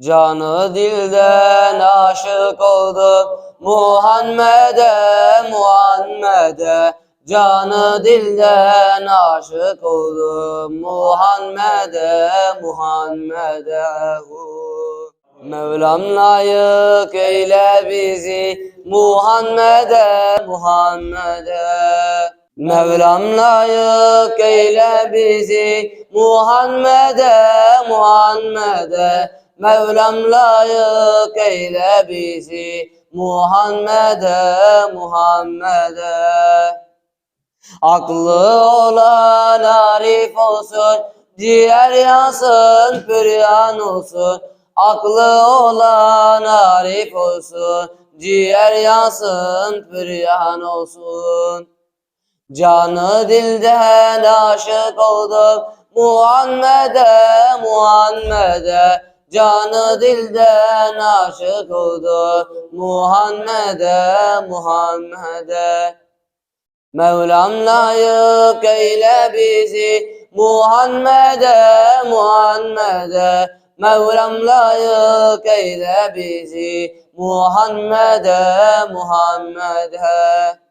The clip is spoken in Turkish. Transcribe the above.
Canı dilden aşık oldum Muhammed'e, Muhammed'e. Canı dilden aşık oldum Muhammed'e, Muhammed'e. Mevlam layık eyle bizi Muhammed'e, Muhammed'e. Mevlam layık eyle bizi Muhammed'e, Muhammed'e Mevlam layık eyle bizi. Muhammed'e, Muhammed'e. Aklı olan arif olsun Ciğer yansın, püryan olsun. Aklı olan arif olsun Ciğer yansın, püryan olsun. Canı dilden aşık oldum Muhammed'e, Muhammed'e Canı dilden aşık oldum Muhammed'e, Muhammed'e. Mevlam layık eyle bizi Muhammed'e, Muhammed'e. Mevlam layık eyle bizi Muhammed'e, Muhammed'e